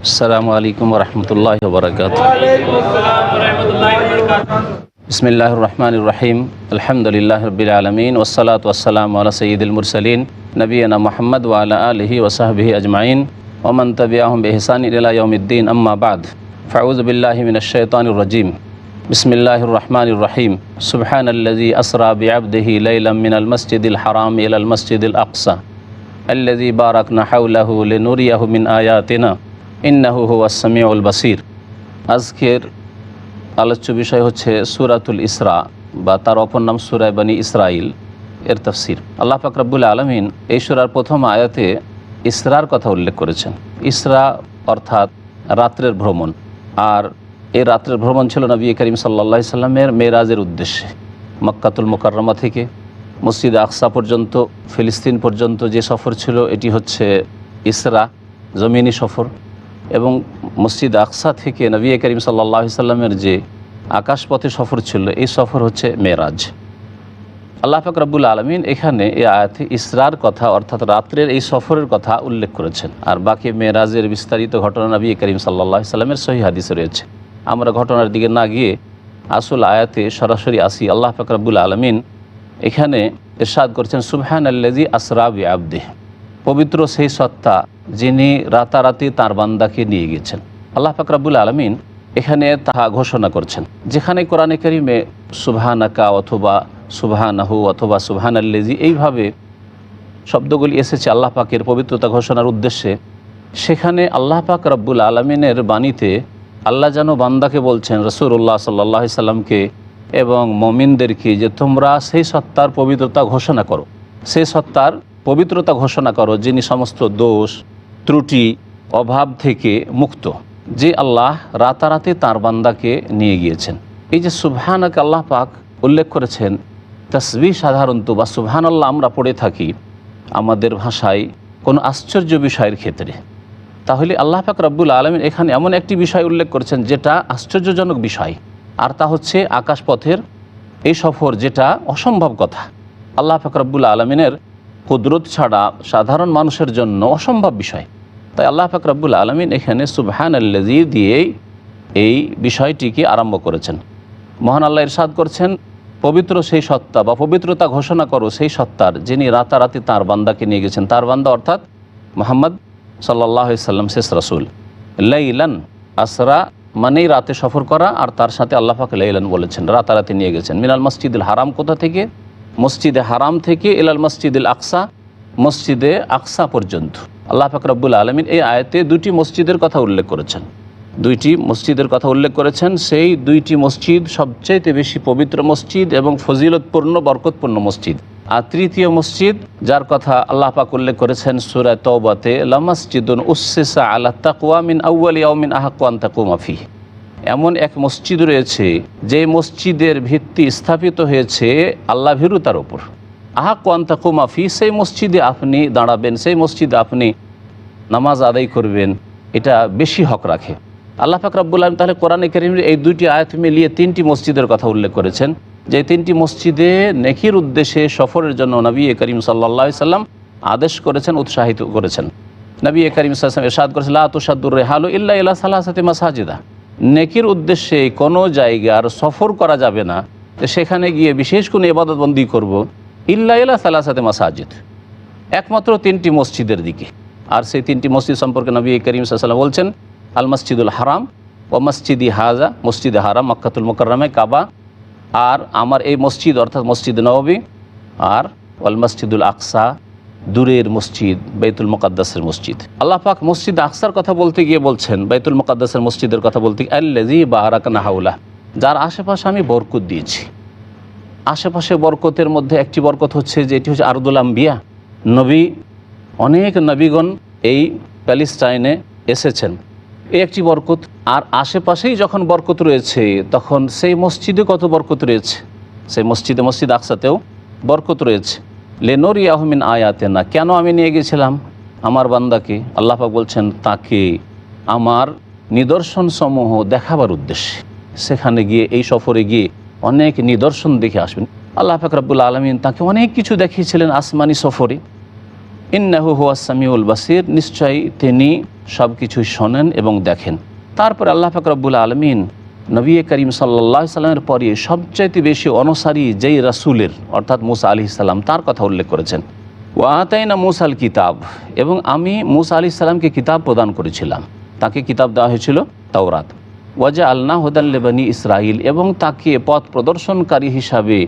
আসসালামু আলাইকুম রহমতুল্লাহ বরকাত বিসমিল্লাহ রহমান রহিম। আলহামদুলিল্লাহ রবিল আলমিন। ওসালাত ওসালাম আলা সঈদুল মুরসলিন। নবীনা মোহাম্মদ ওয়ালা আলহি ওসাহবিহি আজমাইন। ওমন তবিয়াহম বেহসান ইউমদ্দিন আম্মাবাদ ফাউজবিল্লাহমিন শৈতানুরজিম বিসমিল্লাহ রহমান রহিম। সুবহান আল্লাজি আসরা বিআবদিহি লাইলাম মিনাল মসজিদুল হারাম ইলাল মসজিদুল আকসা। আল্লাজি বারাকনা হাউলাহু লিনুরিয়াহু মিন আয়াতিনা। ইন্নাহু হুয়াসমিউল বাসির। আজকের আলোচ্য বিষয় হচ্ছে সুরাতুল ইসরা বা তার অপর নাম সুরায় বানী ইসরাইল এর তফসির। আল্লাহ ফাকরাবুল আলমিন এই সুরার প্রথম আয়াতে ইসরার কথা উল্লেখ করেছেন। ইসরা অর্থাৎ রাত্রের ভ্রমণ। আর এই রাত্রের ভ্রমণ ছিল নবী করিম সাল্লা সাল্লামের মেয়েরাজের উদ্দেশ্যে। মক্কাতুল মোকাররমা থেকে মসজিদ আকসা পর্যন্ত, ফিলিস্তিন পর্যন্ত যে সফর ছিল, এটি হচ্ছে ইসরা, জমিনি সফর। এবং মসজিদ আকসা থেকে নবী করিম সাল্লাহ সাল্লামের যে আকাশপথে সফর ছিল, এই সফর হচ্ছে মেরাজ। আল্লাহ ফাক রাব্বুল আলমিন এখানে এই আয়াতে ইসরার কথা অর্থাৎ রাত্রের এই সফরের কথা উল্লেখ করেছেন। আর বাকি মেরাজের বিস্তারিত ঘটনা নবী করিম সাল্লাহ সাল্লামের সহি হাদিসে রয়েছে। আমরা ঘটনার দিকে না গিয়ে আসল আয়াতে সরাসরি আসি। আল্লাহ ফাক রাব্বুল আলমিন এখানে ইরশাদ করছেন সুবহান আল্লাজি আসরাবি আবদেহ পবিত্র সেই সত্তা যিনি রাতারাতি তার বান্দাকে নিয়ে গেছেন। আল্লাহ ফাকরাবুল আলমিন এখানে তাহা ঘোষণা করছেন। যেখানে কোরআনে করিমে সুবহানাকা অথবা সুবহানাহু অথবা সুবহান আল্লেজি এইভাবে শব্দগুলি এসেছে আল্লাহ পাকের পবিত্রতা ঘোষণার উদ্দেশ্যে, সেখানে আল্লাহ পাক রব্বুল আলমিনের বাণীতে আল্লাহ যেন বান্দাকে বলছেন রসুল্লাহ সাল্লাহ সাল্লামকে এবং মমিনদেরকে যে তোমরা সেই সত্তার পবিত্রতা ঘোষণা করো। সেই সত্তার পবিত্রতা ঘোষণা করো যিনি সমস্ত দোষ ত্রুটি, অভাব থেকে মুক্ত, যে আল্লাহ রাতারাতি তার বান্দাকে নিয়ে গিয়েছেন। এই যে সুবহানাকে আল্লাহ পাক উল্লেখ করেছেন তসবি সাধারণত বা সুবহান আল্লাহ আমরা পড়ে থাকি আমাদের ভাষায় কোনো আশ্চর্য বিষয়ের ক্ষেত্রে। তাহলে আল্লাহ পাক রব্বুল আলমিন এখানে এমন একটি বিষয় উল্লেখ করেছেন যেটা আশ্চর্যজনক বিষয়, আর তা হচ্ছে আকাশপথের এই সফর যেটা অসম্ভব কথা। আল্লাহ পাক আলমিনের কুদরত ছাড়া সাধারণ মানুষের জন্য অসম্ভব বিষয়। তাই আল্লাহ পাক রব্বুল আলমিন এখানে সুবহান আল্লাজি দিয়েই এই বিষয়টিকে আরম্ভ করেছেন। মহান আল্লাহ ইরশাদ করছেন, পবিত্র সেই সত্তা বা পবিত্রতা ঘোষণা করো সেই সত্তার যিনি রাতারাতি তার বান্দাকে নিয়ে গেছেন। তার বান্দা অর্থাৎ মোহাম্মদ সাল্লাহ সাল্লাম, শেষ রসুল। লাইলান আসরা মানেই রাতে সফর করা আর তার সাথে আল্লাহ পাক লাইলান বলেছেন, রাতারাতি নিয়ে গেছেন। মিনাল মসজিদুল হারাম কোথা থেকে? মসজিদে হারাম থেকে এলাল মসজিদুল আকসা, মসজিদে আকসা পর্যন্ত। আল্লাহ পাক রব্বুল আলমিন এই আয়তে দুটি মসজিদের কথা উল্লেখ করেছেন। দুইটি মসজিদের কথা উল্লেখ করেছেন, সেই দুইটি মসজিদ সবচাইতে বেশি পবিত্র মসজিদ এবং ফজিলতপূর্ণ, বরকতপূর্ণ মসজিদ। আর তৃতীয় মসজিদ, যার কথা আল্লাহ পাক উল্লেখ করেছেন সুরায় তওবাতে, লামাসজিদুন উসসিসা আলা তাকওয়া মিন আউয়াল ইয়াউমিন আহাক্কান তাকুমা ফিহ। এমন এক মসজিদ রয়েছে, যে মসজিদের ভিত্তি স্থাপিত হয়েছে আল্লাহ ভীরুতার ওপর আহা কোয়ান্তা কুমাফি সেই মসজিদে আপনি দাঁড়াবেন, সেই মসজিদে আপনি নামাজ আদায় করবেন, এটা বেশি হক রাখে। আল্লাহ পাক রাব্বুল আলম তাহলে কোরআনে করিমের এই দুইটি আয়াত মিলিয়ে তিনটি মসজিদের কথা উল্লেখ করেছেন, যে তিনটি মসজিদে নেকির উদ্দেশ্যে সফরের জন্য নবী এ করিম সাল্লা সাল্লাম আদেশ করেছেন, উৎসাহিত করেছেন। নবী এ করিম সাল্লাম এরশাদ করেছেন, লা তুসাদুর রেহালু ইল্লা ইল্লা সালাসাতি মাসাজিদা। নেকির উদ্দেশ্যে কোনো জায়গার সফর করা যাবে না সেখানে গিয়ে বিশেষ কোনো ইবাদতবন্দি করব। ইল্লা ইল্লা সালাসাতে মাসাজিদ, একমাত্র তিনটি মসজিদের দিকে। আর সেই তিনটি মসজিদ সম্পর্কে নবী করিম সাল্লাম বলছেন, আল মসজিদুল হারাম ও মসজিদি হাজা, মসজিদে হারাম, মক্কাতুল মোকাররমে কাবা, আর আমার এই মসজিদ অর্থাৎ মসজিদ নবী, আর ওয়াল মসজিদুল আকসা দূরের মসজিদ, বাইতুল মোকাদ্দাসের মসজিদ। আল্লাহ পাক মসজিদ আকসার কথা বলতে গিয়ে বলছেন, বাইতুল মোকাদ্দাসের মসজিদের কথা বলতে গিয়ে আল্লাজি বাহারাকানা হাউলা যার আশেপাশে আমি বরকত দিয়েছি। আশেপাশে বরকতের মধ্যে একটি বরকত হচ্ছে যে এটি হচ্ছে আরদুল আম্বিয়া। নবী, অনেক নবীগণ এই প্যালেস্টাইনে এসেছেন। এই একটি বরকত। আর আশেপাশেই যখন বরকত রয়েছে, তখন সেই মসজিদে কত বরকত রয়েছে? সেই মসজিদে, মসজিদ আকসাতেও বরকত রয়েছে। লেনোরি আহমিন আয়াতে না কেন আমি নিয়ে গেছিলাম? আমার বান্দাকে আল্লাহাক বলছেন, তাকে আমার নিদর্শন সমূহ দেখাবার উদ্দেশ্যে। সেখানে গিয়ে, এই সফরে গিয়ে অনেক নিদর্শন দেখে আসবেন। আল্লাহ ফাকরাবুল আলমিন তাকে অনেক কিছু দেখিয়েছিলেন আসমানি সফরে। ইন্নাহু হুয়া সামিউল বাসির, নিশ্চয়ই তিনি সব কিছুই শোনেন এবং দেখেন। তারপর আল্লাহ ফাকরাবুল আলমিন নবী করিম সাল্লাহ সাল্লামের পরে সবচাইতে বেশি অনুসারী যেই রাসুলের, অর্থাৎ মুসা আলি সাল্লাম তার কথা উল্লেখ করেছেন। ও আতাইনা মুসাল কিতাব, এবং আমি মুসা আলি সাল্লামকে কিতাব প্রদান করেছিলাম। তাকে কিতাব দেওয়া হয়েছিল তাওরাত। ওয়াজা আল্লাহ হদাল্লেবানী ইসরাইল এবং তাকে পথ প্রদর্শনকারী হিসাবে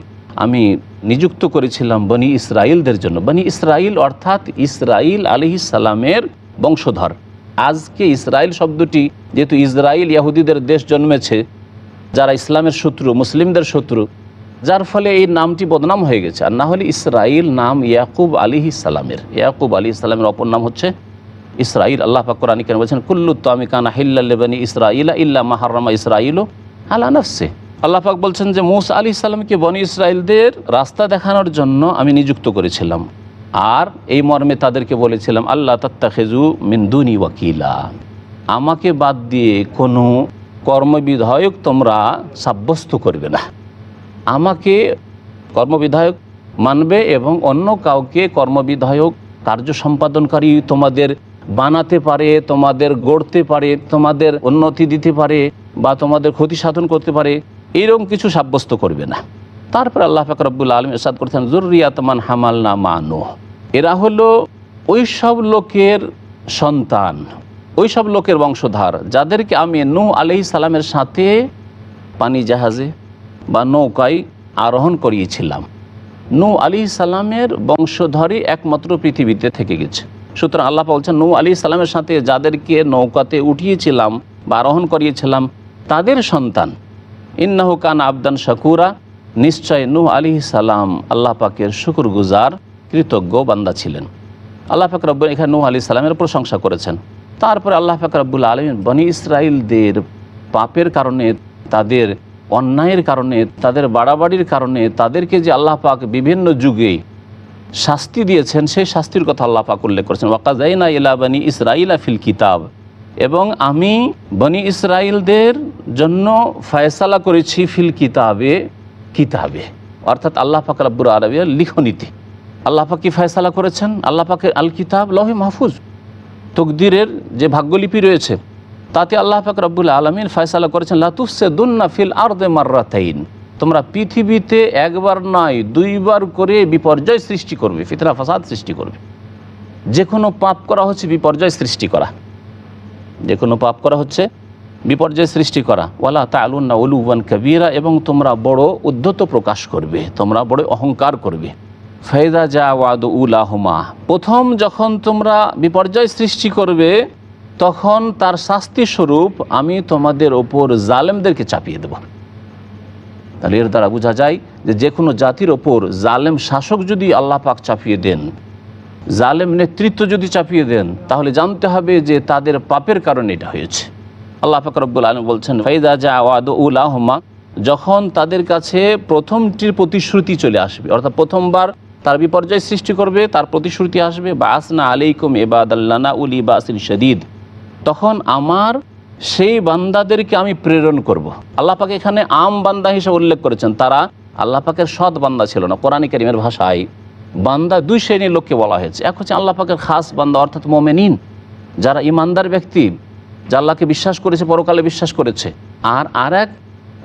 আমি নিযুক্ত করেছিলাম বনি ইসরাইলদের জন্য। বনি ইসরাইল অর্থাৎ ইসরাইল আলি সালামের বংশধর। আজকে ইসরায়েল শব্দটি যেহেতু ইসরায়েল ইয়াহুদিদের দেশ জন্মেছে, যারা ইসলামের শত্রু, মুসলিমদের শত্রু, যার ফলে এই নামটি বদনাম হয়ে গেছে। আর না হলে ইসরাইল নাম ইয়াকুব আলী সালামের। ইয়াকুব আলী সালামের অপর নাম হচ্ছে ইসরাইল। আল্লাহ পাক কোরআন কেন বলছেন, কুল্লু আমি কানা হিল্লাল্লেবানি ইসরাইলা ইল্লা মাহারামা ইসরাইল আলা নফসে। আল্লাহ পাক বলছেন যে, মুসা আলী সালামকে বনি ইসরায়েলদের রাস্তা দেখানোর জন্য আমি নিযুক্ত করেছিলাম। আর এই মর্মে তাদেরকে বলেছিলাম আল্লাহ তাত্তাখেজু মিন্দুনি ওয়াকিলা। আমাকে বাদ দিয়ে কোনো কর্মবিধায়ক তোমরা সাব্যস্ত করবে না। আমাকে কর্মবিধায়ক মানবে এবং অন্য কাউকে কর্মবিধায়ক কার্য সম্পাদনকারী তোমাদের বানাতে পারে, তোমাদের গড়তে পারে, তোমাদের উন্নতি দিতে পারে বা তোমাদের ক্ষতি সাধন করতে পারে এইরকম কিছু সাব্যস্ত করবে না। তারপর আল্লাহ ফাকরাবুল আলম এরশাদ করছেন জরুরিয়াতমান হামাল না মানো এরা হলো ওই সব লোকের সন্তান ওই সব লোকের বংশধার, যাদেরকে আমি নূ আলহি সালামের সাথে পানি জাহাজে বা নৌকায় আরোহণ করিয়েছিলাম। নূ আলী সালামের বংশধরই একমাত্র পৃথিবীতে থেকে গেছে। সুতরাং আল্লাহ বলছেন নূ আলী সালামের সাথে যাদেরকে নৌকাতে উঠিয়েছিলাম বা আরোহণ করিয়েছিলাম, তাদের সন্তান। ইন্নাহু কান আবদান শাকুরা। নিশ্চয় নূহ আলী সালাম আল্লাহ পাকের শুকুর গুজার কৃতজ্ঞ বান্দা ছিলেন। আল্লাহ পাক রব্বুল এখানে নূহ আলী সালামের প্রশংসা করেছেন। তারপরে আল্লাহ পাক রব্বুল আলমিন বনি ইসরায়েলদের পাপের কারণে, তাদের অন্যায়ের কারণে, তাদের বাড়াবাড়ির কারণে, তাদেরকে যে আল্লাহ পাক বিভিন্ন যুগে শাস্তি দিয়েছেন, সেই শাস্তির কথা আল্লাহ পাক উল্লেখ করেছেন। ওয়াকাজাইনা ইলা বানি ইসরাইলা ফিল কিতাব। এবং আমি বনি ইসরায়েলদের জন্য ফয়সালা করেছি ফিল কিতাবে কিতাবে অর্থাৎ আল্লাহ পাক রাব্বুর আরবিয়া লিখনীতি। আল্লাহ পাক কি ফয়সালা করেছেন? আল্লাহ পাকের আল কিতাব লহে মাহফুজ। তকদিরের যে ভাগ্যলিপি রয়েছে, তাতে আল্লাহ পাক রব্বুল আলমিন ফয়সালা করেছেন লাতুফসে দুন্না ফিল আর্দে মার্রাতাইন। তোমরা পৃথিবীতে একবার নয়, দুইবার করে বিপর্যয় সৃষ্টি করবে ফিতরা ফাসাদ সৃষ্টি করবে। যে কোনো পাপ করা হচ্ছে বিপর্যয় সৃষ্টি করা। যে কোনো পাপ করা হচ্ছে বিপর্যয় সৃষ্টি করা। ওয়ালা তালুন্না উলুবান কবিরা এবং তোমরা বড় উদ্ধত প্রকাশ করবে, তোমরা বড় অহংকার করবে। ফেদা যা ওয়াদ উলাহুমা, প্রথম যখন তোমরা বিপর্যয় সৃষ্টি করবে, তখন তার শাস্তি স্বরূপ আমি তোমাদের ওপর জালেমদেরকে চাপিয়ে দেব। তাহলে এর দ্বারা বোঝা যায় যে যে কোনো জাতির ওপর জালেম শাসক যদি আল্লাহ পাক চাপিয়ে দেন, জালেম নেতৃত্ব যদি চাপিয়ে দেন, তাহলে জানতে হবে যে তাদের পাপের কারণে এটা হয়েছে। আল্লাহ পাক রব্বুল আলম বলছেন, ফাইদা যা ওয়াদ উলাহমা যখন তাদের কাছে প্রথমটির প্রতিশ্রুতি চলে আসবে, অর্থাৎ প্রথমবার তার বিপর্যয় সৃষ্টি করবে, তার প্রতিশ্রুতি আসবে বা আসনা আলাইকুম এবাদ আল্লানা উলি বাসিল শদীদ তখন আমার সেই বান্দাদেরকে আমি প্রেরণ করব। আল্লাহ পাক এখানে আম বান্দা হিসেবে উল্লেখ করেছেন, তারা আল্লাহ পাকের সৎ বান্দা ছিল না, কোরআন করিমের ভাষায় বান্দা দুই শ্রেণির লোককে বলা হয়েছে এক হচ্ছে আল্লাহ পাকের খাস বান্দা, অর্থাৎ মোমেনিন, যারা ইমানদার ব্যক্তি যা আল্লাহকে বিশ্বাস করেছে, পরকালে বিশ্বাস করেছে। আর আর এক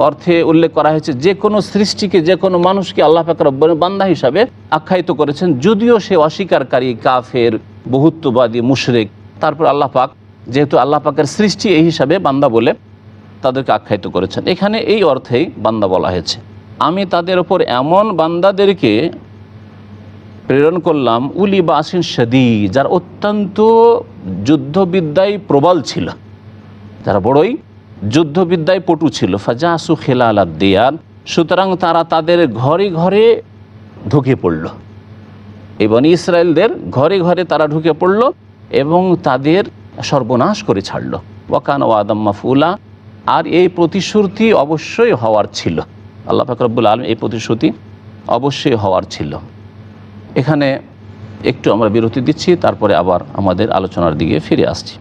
অর্থে উল্লেখ করা হয়েছে, যে কোনো সৃষ্টিকে, যে কোনো মানুষকে আল্লাহ রব্বানের বান্দা হিসাবে আখ্যায়িত করেছেন, যদিও সে অস্বীকারী, কাফের, বহুত্ববাদী, মুশরেক। তারপর আল্লাহ পাক, যেহেতু আল্লাহ পাকের সৃষ্টি এই হিসাবে বান্দা বলে তাদেরকে আখ্যায়িত করেছেন। এখানে এই অর্থেই বান্দা বলা হয়েছে। আমি তাদের ওপর এমন বান্দাদেরকে প্রেরণ করলাম, উলি বাসিন সদি যার অত্যন্ত যুদ্ধবিদ্যায় প্রবল ছিল। যারা বড়ই যুদ্ধবিদ্যায় পটু ছিল। ফাজাসু খেলাল দিয়ার সুতরাং তারা তাদের ঘরে ঘরে ঢুকে পড়ল। এবং ইসরায়েলদের ঘরে ঘরে তারা ঢুকে পড়ল এবং তাদের সর্বনাশ করে ছাড়ল। ওয়াকান ও মাফুলা আর এই প্রতিশ্রুতি অবশ্যই হওয়ার ছিল। আল্লাহ ফাকরবুল আলম এই প্রতিশ্রুতি অবশ্যই হওয়ার ছিল। এখানে একটু আমরা বিরতি দিচ্ছি, তারপরে আবার আমাদের আলোচনার দিকে ফিরে আসছি।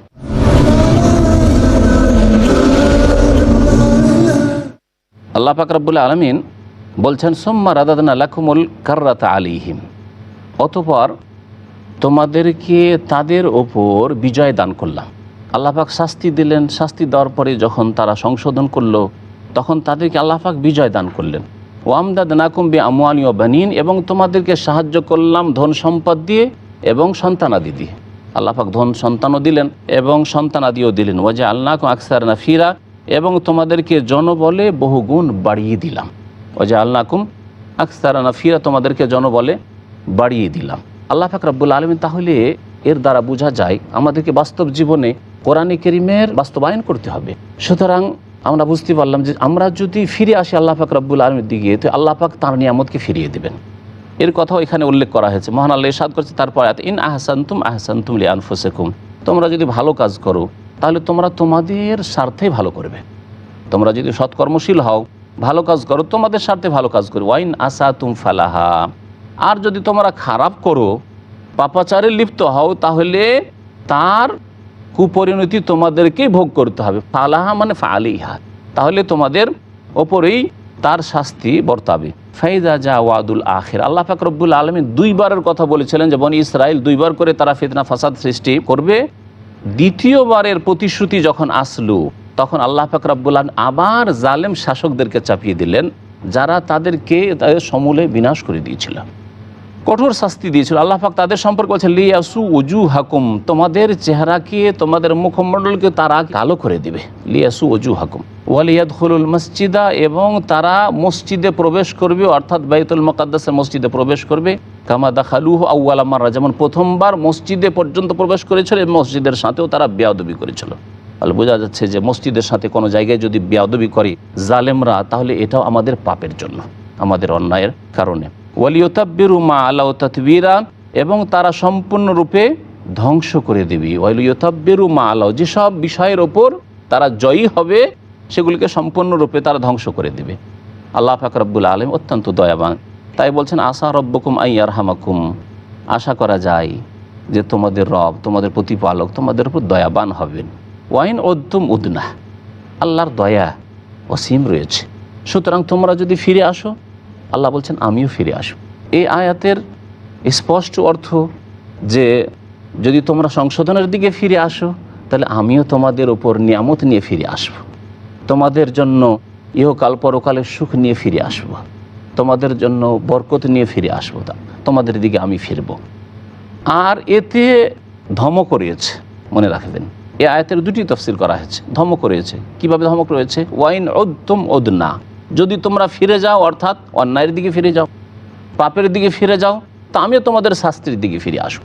আল্লাহ ফাকরাবুল আলমিন বলছেন, সোম্মা রাদাদনা লাকুমুল কার্রাতা আলিহিম অতপর তোমাদেরকে তাদের ওপর বিজয় দান করলাম। আল্লাপাক শাস্তি দিলেন, শাস্তি দেওয়ার পরে যখন তারা সংশোধন করল, তখন তাদেরকে আল্লাপাক বিজয় দান করলেন। ওয়ামদাদ নাকুম্বি আমওয়ানি ও বানিন, এবং তোমাদেরকে সাহায্য করলাম ধন সম্পদ দিয়ে এবং সন্তানাদি দিয়ে। আল্লাপাক ধন সন্তানও দিলেন এবং সন্তানাদিও দিলেন। ওয়াজে আল্লাহ আকসার নাফিরা এবং তোমাদেরকে জনবলে বহুগুণ বাড়িয়ে দিলাম। ওয়াজে আল্লাহকুম আকসার নাফিরা, তোমাদেরকে জনবলে বাড়িয়ে দিলাম। আল্লাহ পাক রব্বুল আলমিন তাহলে এর দ্বারা বোঝা যায় আমাদেরকে বাস্তব জীবনে কোরআনে কেরিমের বাস্তবায়ন করতে হবে। সুতরাং আমরা বুঝতে পারলাম যে আমরা যদি ফিরে আসি আল্লাহ পাক রব্বুল আলমের দিকে, তো আল্লাহ পাক তার নিয়ামতকে ফিরিয়ে দেবেন। এর কথাও এখানে উল্লেখ করা হয়েছে। মহান আল্লাহ ইরশাদ করছে, তারপর ইন আহসান্তুম আহসান্তুম লি আনফুসেকুম। তোমরা যদি ভালো কাজ করো তাহলে তোমরা তোমাদের স্বার্থেই ভালো করবে। তোমরা যদি সৎকর্মশীল হও, ভালো কাজ করো, তোমাদের স্বার্থে ভালো কাজ করো। ওয়াইন আসা তুম ফালাহা। আর যদি তোমরা খারাপ করো, পাপাচারে লিপ্ত হও, তাহলে তার কুপরিণতি তোমাদেরকেই ভোগ করতে হবে। ফালাহা মানে ফালিহা তাহলে তোমাদের ওপরেই তার শাস্তি বর্তাবে। ফাইজা যা ওয়াদুল আখের। আল্লাহ পাক রব্বুল আলমী দুইবারের কথা বলেছিলেন যে, বনি ইসরায়েল দুইবার করে তারা ফিতনা, ফাসাদ সৃষ্টি করবে। দ্বিতীয়বারের প্রতিশ্রুতি যখন আসলো, তখন আল্লাহ ফাকরাবুল্লান আবার জালেম শাসকদেরকে চাপিয়ে দিলেন, যারা তাদেরকে, তাদের সমূলে বিনাশ করে দিয়েছিল। কঠোর শাস্তি দিয়েছিল। আল্লাহ পাক তাদের সম্পর্কে বলছে লিয়াসু অজু হাকুম তোমাদের চেহারাকে, তোমাদের মুখমণ্ডলকে তারা কালো করে দিবে। লিয়াসু উজু হাকুম ওয়ালিয়াদ হলুল মসজিদা, এবং তারা মসজিদে প্রবেশ করবে, অর্থাৎ বাইতুল মকাদ্দাসের মসজিদে প্রবেশ করবে। কামা দাখালুহ আউ্লামাররা যেমন প্রথমবার মসজিদে পর্যন্ত প্রবেশ করেছিল এই মসজিদের সাথেও তারা বেয়াদবি করেছিল। তাহলে বোঝা যাচ্ছে যে মসজিদের সাথে কোনো জায়গায় যদি বেয়াদবি করে জালেমরা, তাহলে এটাও আমাদের পাপের জন্য, আমাদের অন্যায়ের কারণে। ওয়ালিয়তাব্বিরু মা আল্লাহ ততবিরা, এবং তারা সম্পূর্ণরূপে ধ্বংস করে দেবে। ওয়ালিয়তাব্বিরু মা আল্লাহ যেসব বিষয়ের ওপর তারা জয়ী হবে, সেগুলিকে সম্পূর্ণরূপে তারা ধ্বংস করে দেবে। আল্লাহ ফাকরাবুল আলম অত্যন্ত দয়াবান। তাই বলছেন, আশা রব্বকুম আইয়ার হামাকুম আশা করা যায় যে তোমাদের রব, তোমাদের প্রতিপালক তোমাদের উপর দয়াবান হবেন। ওয়াইন অদ্যম উদনা। আল্লাহর দয়া অসীম রয়েছে। সুতরাং তোমরা যদি ফিরে আসো আল্লাহ বলছেন, আমিও ফিরে আসব। এই আয়াতের স্পষ্ট অর্থ যে যদি তোমরা সংশোধনের দিকে ফিরে আসো, তাহলে আমিও তোমাদের ওপর নিয়ামত নিয়ে ফিরে আসব। তোমাদের জন্য ইহকাল পরকালের সুখ নিয়ে ফিরে আসব। তোমাদের জন্য বরকত নিয়ে ফিরে আসব। তা তোমাদের দিকে আমি ফিরব। আর এতে ধমক রয়েছে, মনে রাখবেন। এ আয়াতের দুটি তফসিল করা হয়েছে। ধমক রয়েছে। কীভাবে ধমক রয়েছে? ওয়াইন ওদ্দম ওদনা যদি তোমরা ফিরে যাও, অর্থাৎ অন্যায়ের দিকে ফিরে যাও, পাপের দিকে ফিরে যাও, তা আমিও তোমাদের শাস্তির দিকে ফিরে আসব।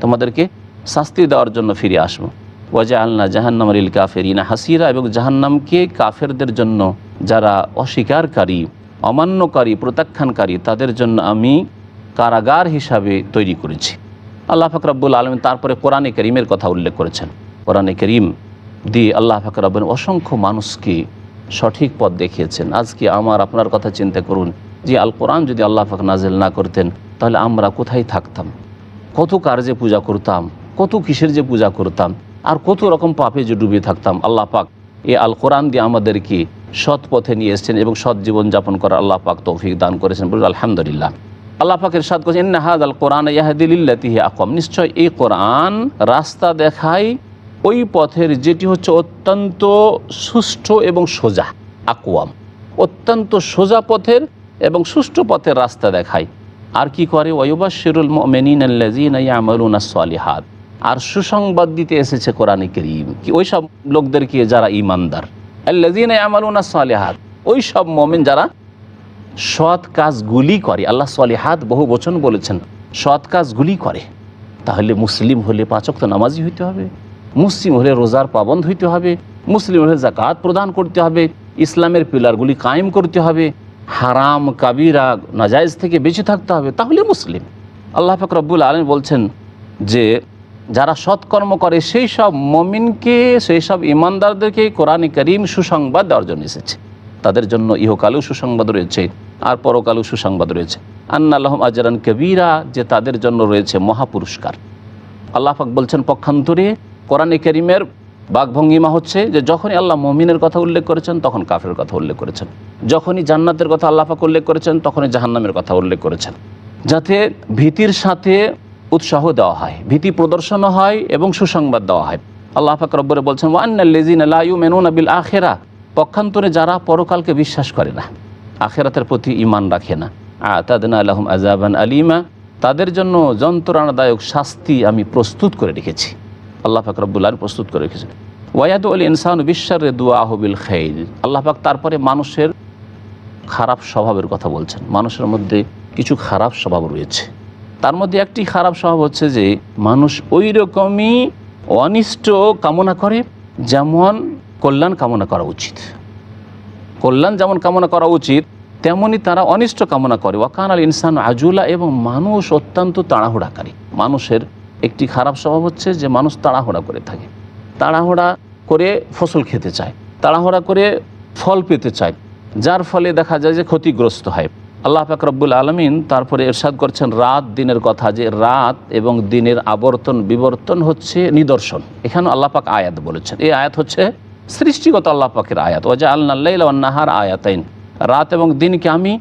তোমাদেরকে শাস্তি দেওয়ার জন্য ফিরে আসব। ওয়াজা আল্লাহ জাহান্নামর ইল কাফেরিনা হাসিরা এবং জাহান্নামকে কাফেরদের জন্য যারা অস্বীকারী, অমান্যকারী, প্রত্যাখ্যানকারী, তাদের জন্য আমি কারাগার হিসাবে তৈরি করেছি। আল্লাহ ফাকরাবুল আলম তারপরে কোরআনে করিমের কথা উল্লেখ করেছেন। কোরআনে করিম দিয়ে আল্লাহ ফাকরাবুল অসংখ্য মানুষকে সঠিক পথ দেখিয়েছেন। আজকে আমার আপনার কথা চিন্তা করুন যে আল কোরআন যদি আল্লাহ পাক নাজেল না করতেন, তাহলে আমরা কোথায় থাকতাম? কত কার্যে পূজা করতাম, কত কিসের যে পূজা করতাম, আর কত রকম পাপে যে ডুবে থাকতাম, আল্লাহ পাক এই আল কোরআন দিয়ে আমাদেরকে সৎ পথে নিয়ে এসেছেন এবং সৎ জীবনযাপন করার আল্লাহ পাক তৌফিক দান করেছেন বলুন আলহামদুলিল্লাহ। আল্লাহ পাকের সাদ করেছেন নাহাদ আল কোরআন ইয়াহদিল্লাতিহি আকম নিশ্চয় এই কোরআন রাস্তা দেখায় ওই পথের যেটি হচ্ছে অত্যন্ত সুষ্ঠু এবং সোজা আকুয়াম। অত্যন্ত সোজা পথের এবং সুষ্ঠু পথের রাস্তা দেখায়। আর কি করে? ওয়ুবাশিরুল মেনিন আমলুনা সালিহাত। আর সুসংবাদ দিতে এসেছে কোরআনে করিম। কি ওই সব লোকদেরকে যারা ইমানদার আল্লাজিন ওই সব মমিন যারা সৎ কাজগুলি করে। আল্লাহ সালিহাত বহু বচন বলেছেন, সৎ কাজগুলি করে। তাহলে মুসলিম হলে পাচক তো নামাজি হইতে হবে। মুসলিম হলে রোজার পাবন্ধ হইতে হবে, মুসলিম হলে জাকাত প্রদান করতে হবে, ইসলামের পিলারগুলি কায়েম করতে হবে, হারাম, কাবিরা নাজাইজ থেকে বেঁচে থাকতে হবে, তাহলে মুসলিম। আল্লাহ রব্বুল আলম বলছেন যে, যারা সৎকর্ম করে, সেই সব মমিনকে, সেই সব ইমানদারদেরকে কোরআন করিম সুসংবাদ দেওয়ার জন্য এসেছে। তাদের জন্য ইহকালেও সুসংবাদ রয়েছে, আর পরকালেও সুসংবাদ রয়েছে। আন্না আল্লাহম আজরান কবিরা, যে তাদের জন্য রয়েছে মহাপুরস্কার। আল্লাহ পাক বলছেন, পক্ষান্তরে কোরআনে করিমের বাঘভঙ্গিমা হচ্ছে যে যখনই আল্লাহ মমিনের কথা উল্লেখ করেছেন, তখন কাফের কথা উল্লেখ করেছেন। যখনই জান্নাতের কথা আল্লাহ পাক উল্লেখ করেছেন, তখনই জাহান্নামের কথা উল্লেখ করেছেন। যাতে ভীতির সাথে উৎসাহ দেওয়া হয়, ভীতি প্রদর্শনও হয় এবং সুসংবাদ দেওয়া হয়। আল্লাহ পাক রব্বরে বলছেন ওয়ান্নাল্লেজিন আলাইউ মেনুন আবিল আখেরা পক্ষান্তরে যারা পরকালকে বিশ্বাস করে না, আখেরাতের প্রতি ইমান রাখে না। আতাদনা আলহম আজাবান আলিমা, তাদের জন্য যন্ত্রণাদায়ক শাস্তি আমি প্রস্তুত করে রেখেছি। আল্লাহ পাক রব্বুল আলম প্রস্তুত করে রেখেছেন। ওয়াদ আল ইনসান বিশ্বার দোয়া আহবিল খেইল। আল্লাহ পাক তারপরে মানুষের খারাপ স্বভাবের কথা বলছেন। মানুষের মধ্যে কিছু খারাপ স্বভাব রয়েছে। তার মধ্যে একটি খারাপ স্বভাব হচ্ছে যে, মানুষ ওই রকমই অনিষ্ট কামনা করে যেমন কল্যাণ কামনা করা উচিত। কল্যাণ যেমন কামনা করা উচিত, তেমনি তারা অনিষ্ট কামনা করে। ওয়াকান আল ইনসান আজুলা এবং মানুষ অত্যন্ত তাড়াহুড়াকারী। মানুষের একটি খারাপ স্বভাব হচ্ছে যে মানুষ তাড়াহুড়া করে থাকে। তাড়াহুড়া করে ফসল খেতে চায়, তাড়াহুড়া করে ফল পেতে চায়, যার ফলে দেখা যায় যে ক্ষতিগ্রস্ত হয়। আল্লাহ পাক আলমিন তারপরে এরশাদ করছেন, রাত দিনের কথা যে রাত এবং দিনের আবর্তন বিবর্তন হচ্ছে নিদর্শন। এখানে আল্লাহ পাক আয়াত বলেছেন। এই আয়াত হচ্ছে সৃষ্টিগত আল্লাহ পাকের আয়াত। ওজা আল্লাহ আয়াতাইন। রাত এবং দিনকে আমি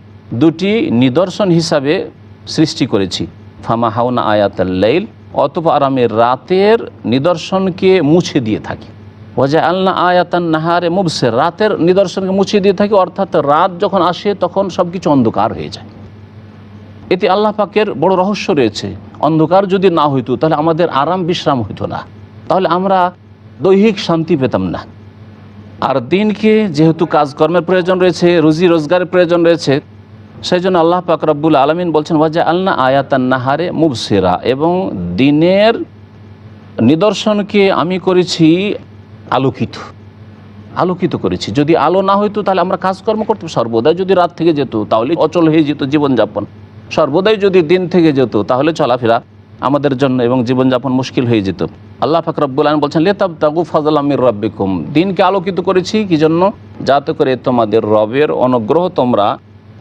দুটি নিদর্শন হিসাবে সৃষ্টি করেছি। ফামা হাওনা আয়াতাল্লাইল অতপর আমি রাতের নিদর্শনকে মুছে দিয়ে থাকি। ওজা আল্লাহ আয়াতান নাহারে মুবসে রাতের নিদর্শনকে মুছে দিয়ে থাকি, অর্থাৎ রাত যখন আসে তখন সব কিছু অন্ধকার হয়ে যায়। এতে আল্লাহ পাকের বড় রহস্য রয়েছে। অন্ধকার যদি না হইতো, তাহলে আমাদের আরাম বিশ্রাম হইতো না। তাহলে আমরা দৈহিক শান্তি পেতাম না। আর দিনকে যেহেতু কাজকর্মের প্রয়োজন রয়েছে, রুজি রোজগারের প্রয়োজন রয়েছে সেই জন্য আল্লাহ পাক রব্বুল আলমিন বলছেন ওয়াজা আল্লাহ আয়াতান নাহারে মুবসিরা এবং দিনের নিদর্শনকে আমি করেছি আলোকিত। আলোকিত করেছি। যদি আলো না হইতো তাহলে আমরা কাজকর্ম করতাম। সর্বদাই যদি রাত থেকে যেত তাহলে অচল হয়ে যেত জীবনযাপন। সর্বদাই যদি দিন থেকে যেত তাহলে চলাফেরা আমাদের জন্য এবং জীবনযাপন মুশকিল হয়ে যেত। আল্লাহ ফাক রব্বুল আলম বলছেন লেতাব তাগু ফজল আমির রব্বিকুম। দিনকে আলোকিত করেছি কি জন্য? যাতে করে তোমাদের রবের অনুগ্রহ তোমরা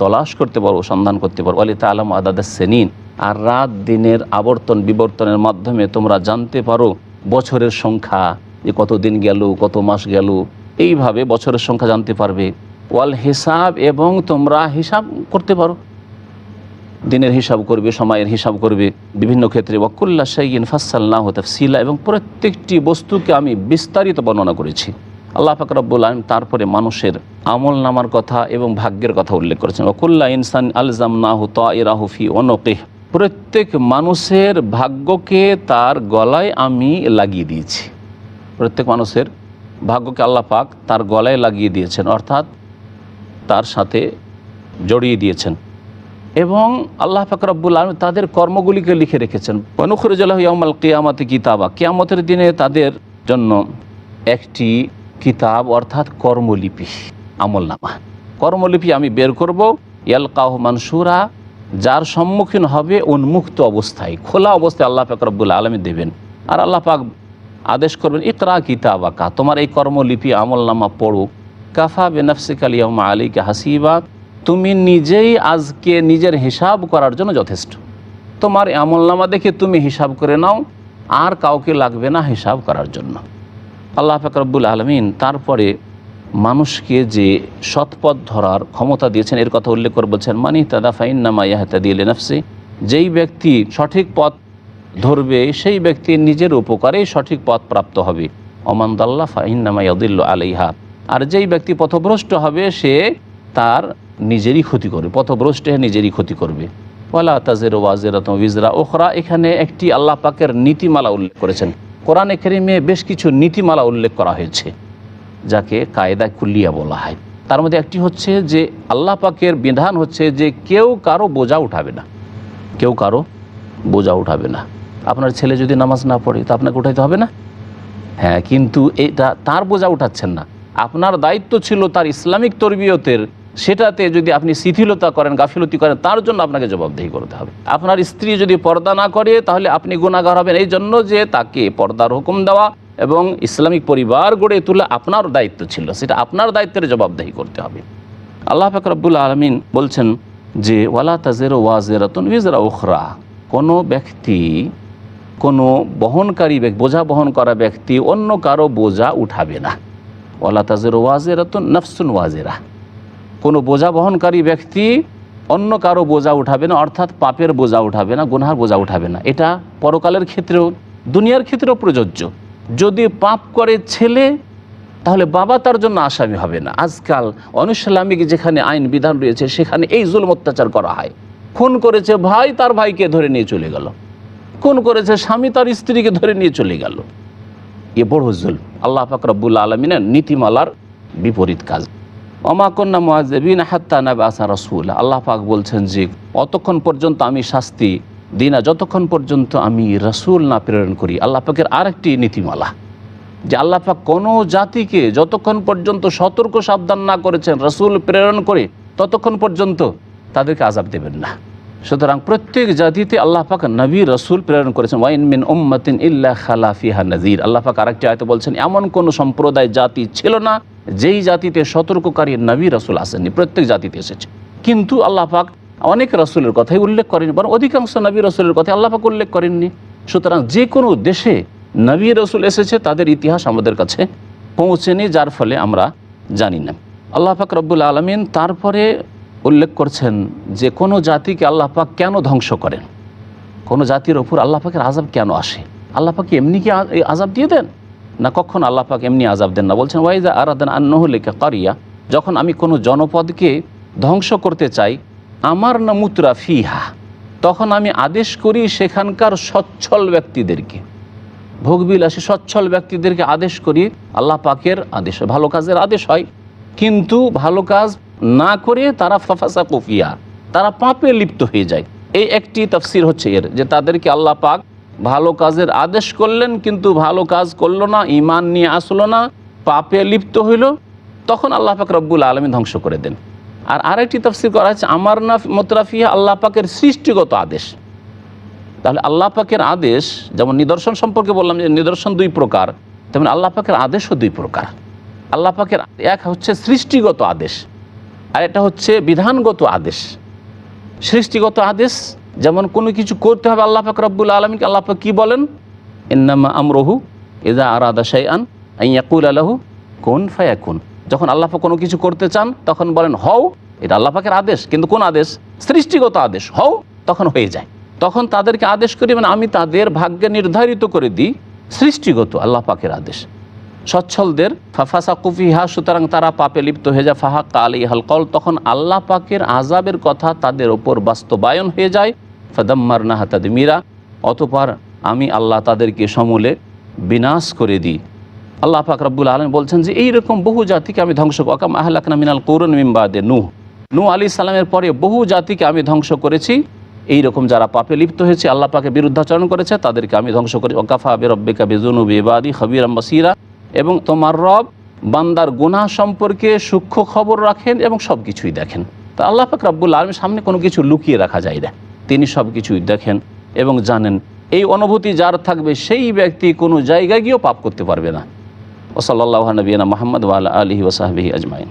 তলাশ করতে পারো, সন্ধান করতে পারো। আলী তালাম আদাদা সেনিন। আর রাত দিনের আবর্তন বিবর্তনের মাধ্যমে তোমরা জানতে পারো বছরের সংখ্যা, যে কত দিন গেল, কত মাস গেল। এইভাবে বছরের সংখ্যা জানতে পারবে। ওয়াল হিসাব এবং তোমরা হিসাব করতে পারো। দিনের হিসাব করবে, সময়ের হিসাব করবে। বিভিন্ন ক্ষেত্রে ওয়াকুল্লা শাইন ফাসাল্লাহ তফসিলা এবং প্রত্যেকটি বস্তুকে আমি বিস্তারিত বর্ণনা করেছি। আল্লাহ পাক রব্বুল আলম তারপরে মানুষের আমল নামার কথা এবং ভাগ্যের কথা উল্লেখ করেছেন। ওকুল্লা ইনসান আলজাম নাহু তাহফি অনকেহ প্রত্যেক মানুষের ভাগ্যকে তার গলায় আমি লাগিয়ে দিয়েছি। প্রত্যেক মানুষের ভাগ্যকে আল্লাহ পাক তার গলায় লাগিয়ে দিয়েছেন, অর্থাৎ তার সাথে জড়িয়ে দিয়েছেন। এবং আল্লাহ ফাকরাবুল আলম তাদের কর্মগুলিকে লিখে রেখেছেন। অনুখরুজাল কিয়ামতে কিতাবা। কিয়ামতের দিনে তাদের জন্য একটি কিতাব অর্থাৎ কর্মলিপি, আমলনামা। কর্মলিপি আমি বের করব, ইয়ালকাহ মানসুরা, যার সম্মুখীন হবে উন্মুক্ত অবস্থায়, খোলা অবস্থায় আল্লাহ ফাকরাবুল আলমী দেবেন। আর আল্লাহ পাক আদেশ করবেন, ইকরা কিতাবাকা, তোমার এই কর্মলিপি, আমলনামা পড়ো। কাফা বেনাফসিকাল ইয়ামা আলীকে হাসিবা, তুমি নিজেই আজকে নিজের হিসাব করার জন্য যথেষ্ট। তোমার আমলনামা দেখে তুমি হিসাব করে নাও, আর কাউকে লাগবে না হিসাব করার জন্য। আল্লাহ ফাকরবুল আলমিন তারপরে মানুষকে যে সৎপথ ধরার ক্ষমতা দিয়েছেন, এর কথা উল্লেখ করে বলছেন, মানি তাদা ফাইন্নামা দিয়ে নাফসি যেই ব্যক্তি সঠিক পথ ধরবে, সেই ব্যক্তি নিজের উপকারেই সঠিক পথ প্রাপ্ত হবে। অমান্দাল্লাহ ফাইন্নামা ইয়াদিল্ল আলাইহা। আর যেই ব্যক্তি পথভ্রষ্ট হবে, সে তার নিজেরই ক্ষতি করবে, পথভ্রষ্ট হয়ে নিজেরই ক্ষতি করবে। ওয়ালা তাজের ওয়াজেরাত উইজরা ওখরা এখানে একটি আল্লাহ পাকের নীতিমালা উল্লেখ করেছেন। কোরআনে কেরিমে বেশ কিছু নীতিমালা উল্লেখ করা হয়েছে, যাকে কায়দা কুল্লিয়া বলা হয়। তার মধ্যে একটি হচ্ছে যে, আল্লাহ পাকের বিধান হচ্ছে যে, কেউ কারও বোঝা উঠাবে না। কেউ কারও বোঝা উঠাবে না। আপনার ছেলে যদি নামাজ না পড়ে, তো আপনাকে উঠাইতে হবে না? হ্যাঁ কিন্তু এটা তার বোঝা উঠাচ্ছেন না। আপনার দায়িত্ব ছিল তার ইসলামিক তরবিয়তের সেটাতে যদি আপনি শিথিলতা করেন, গাফিলতি করেন, তার জন্য আপনাকে জবাবদেহি করতে হবে। আপনার স্ত্রী যদি পর্দা না করে, তাহলে আপনি গুণাগার হবেন। এই জন্য যে তাকে পর্দার হুকুম দেওয়া এবং ইসলামিক পরিবার গড়ে তোলা আপনার দায়িত্ব ছিল। সেটা আপনার দায়িত্বের জবাবদেহি করতে হবে। আল্লাহ ফাকরাবুল আলমিন বলছেন যে, ওয়ালা তাজের ওয়াজেরাতন উইজরা ওখরা কোনো ব্যক্তি, কোনো বহনকারী ব্যক্তি, বোঝা বহন করা ব্যক্তি অন্য কারও বোঝা উঠাবে না। ওয়ালা তাজের ওয়াজেরাতন নফসুন ওয়াজেরা। কোনো বোঝা বহনকারী ব্যক্তি অন্য কারও বোঝা উঠাবে না, অর্থাৎ পাপের বোঝা উঠাবে না, গুনহার বোঝা উঠাবে না। এটা পরকালের ক্ষেত্রেও, দুনিয়ার ক্ষেত্রেও প্রযোজ্য। যদি পাপ করে ছেলে, তাহলে বাবা তার জন্য আসামি হবে না। আজকাল অনুসালামিক যেখানে আইন বিধান রয়েছে, সেখানে এই জুলম অত্যাচার করা হয়। খুন করেছে ভাই, তার ভাইকে ধরে নিয়ে চলে গেল। খুন করেছে স্বামী, তার স্ত্রীকে ধরে নিয়ে চলে গেল। এ বড় জুল আল্লাহ পাক রব্বুল আলমিনের নীতিমালার বিপরীত কাজ। অমাকন্যা মোয়াজেবিন হাত্তা নাবে আসা রসুল। আল্লাহ পাক বলছেন যে, অতক্ষণ পর্যন্ত আমি শাস্তি দিই না যতক্ষণ পর্যন্ত আমি রসুল না প্রেরণ করি। আল্লাহ পাকের আরেকটি নীতিমালা, যে আল্লাহ পাক কোনো জাতিকে যতক্ষণ পর্যন্ত সতর্ক সাবধান না করেছেন, রসুল প্রেরণ করে, ততক্ষণ পর্যন্ত তাদেরকে আজাব দেবেন না। সুতরাং প্রত্যেক জাতিতে আল্লাহ পাক নবী, রসুল প্রেরণ করেছেন। ওয়াইন মিন উম্মাতিন ইল্লা খালাফিহা নজির আল্লাহ পাক আরেকটি আয়তে বলছেন, এমন কোন সম্প্রদায়, জাতি ছিল না যেই জাতিতে সতর্ককারী নবী রসুল আসেননি, প্রত্যেক জাতিতে এসেছে। কিন্তু আল্লাহ পাক অনেক রসুলের কথাই উল্লেখ করেনি, বরং অধিকাংশ নবী রসুলের কথা আল্লাহ পাক উল্লেখ করেননি। সুতরাং যে কোনো দেশে নবী রসুল এসেছে, তাদের ইতিহাস আমাদের কাছে পৌঁছেনি, যার ফলে আমরা জানি না। আল্লাহ পাক রব্বুল আলমিন তারপরে উল্লেখ করছেন যে, কোনো জাতিকে আল্লাহ পাক কেন ধ্বংস করেন? কোনো জাতির ওপর আল্লাহ পাকের আজাব কেন আসে? আল্লাহ পাক এমনি কি আজাব দিয়ে দেন? না, কখন আল্লাহ পাক এমনি আজাব দেন না। বলছেন ওয়াইজা আরাদান আন্নহলিকা কারিয়া যখন আমি কোনো জনপদকে ধ্বংস করতে চাই, আমার না মুত্রা ফিহা, তখন আমি আদেশ করি সেখানকার সচ্ছল ব্যক্তিদেরকে। ভোগবিলাসী সচ্ছল ব্যক্তিদেরকে আদেশ করি, আল্লাহ পাকের আদেশ, ভালো কাজের আদেশ হয়। কিন্তু ভালো কাজ না করে তারা ফাফাসা কফিয়া তারা পাপে লিপ্ত হয়ে যায়। এই একটি তফসির হচ্ছে এর, যে তাদেরকে আল্লাহ পাক ভালো কাজের আদেশ করলেন, কিন্তু ভালো কাজ করল না ইমান নিয়ে আসলো না, পাপে লিপ্ত হইল। তখন আল্লাহ পাক রব্বুল আলমী ধ্বংস করে দেন। আর আরেকটি তফসিল করা হচ্ছে আমার না মোতরাফিয়া আল্লাহ পাকের সৃষ্টিগত আদেশ। তাহলে আল্লাহ পাকের আদেশ, যেমন নিদর্শন সম্পর্কে বললাম যে নিদর্শন দুই প্রকার, তেমন আল্লাহ পাকের আদেশও দুই প্রকার। আল্লাহ পাকের এক হচ্ছে সৃষ্টিগত আদেশ, আর এটা হচ্ছে বিধানগত আদেশ। সৃষ্টিগত আদেশ যেমন কোনো কিছু করতে হবে আল্লাহ পাক রব্বুল আলমীকে আল্লাহ পাক কী বলেন? ইন্নামা আমরহু এদা আরাদা শাইআন আইয়াকুল আলাহু কোন ফায়াকুন। যখন আল্লাহ কোনো কিছু করতে চান, তখন বলেন, হও। এটা আল্লাহ পাকের আদেশ, কিন্তু কোন আদেশ? সৃষ্টিগত আদেশ। হও। তখন হয়ে যায়। তখন তাদেরকে আদেশ করি মানে আমি তাদের ভাগ্যে নির্ধারিত করে দিই সৃষ্টিগত আল্লাহ পাকের আদেশ। সচ্ছলদের ফাফাসা কুফিহা সুতরাং তারা পাপে লিপ্ত হয়ে যায়। ফাহা কালি হালকল তখন আল্লাহ পাকের আজাবের কথা তাদের ওপর বাস্তবায়ন হয়ে যায়। ফাদাম্মার না হাতাদ মীরা অতপর আমি আল্লাহ তাদেরকে সমূলে বিনাশ করে দিই। আল্লাহ পাক রব্বুল আলম বলছেন যে, এইরকম বহু জাতিকে আমি ধ্বংস কাম আহলাকনা মিনাল করুন মিম্বাদে নূহ। নূ আলী সালামের পরে বহু জাতিকে আমি ধ্বংস করেছি। এই রকম যারা পাপে লিপ্ত হয়েছে, আল্লাহ পাকে বিরুদ্ধাচরণ করেছে, তাদেরকে আমি ধ্বংস করি। ওকাফা বেরব্বিকা বেজুনু বেবাদি খবির বাসিরা। এবং তোমার রব বান্দার গুনাহ সম্পর্কে সূক্ষ্ম খবর রাখেন এবং সব কিছুই দেখেন। তা আল্লাহ পাক আলমের সামনে কোনো কিছু লুকিয়ে রাখা যায় না। তিনি সব কিছুই দেখেন এবং জানেন, এই অনুভূতি যার থাকবে সেই ব্যক্তি কোনো জায়গায় গিয়েও পাপ করতে পারবে না। ওসল্লাহ নবীনা মোহাম্মদ ওয়াল আলহি ওসাহাবি আজমাইন।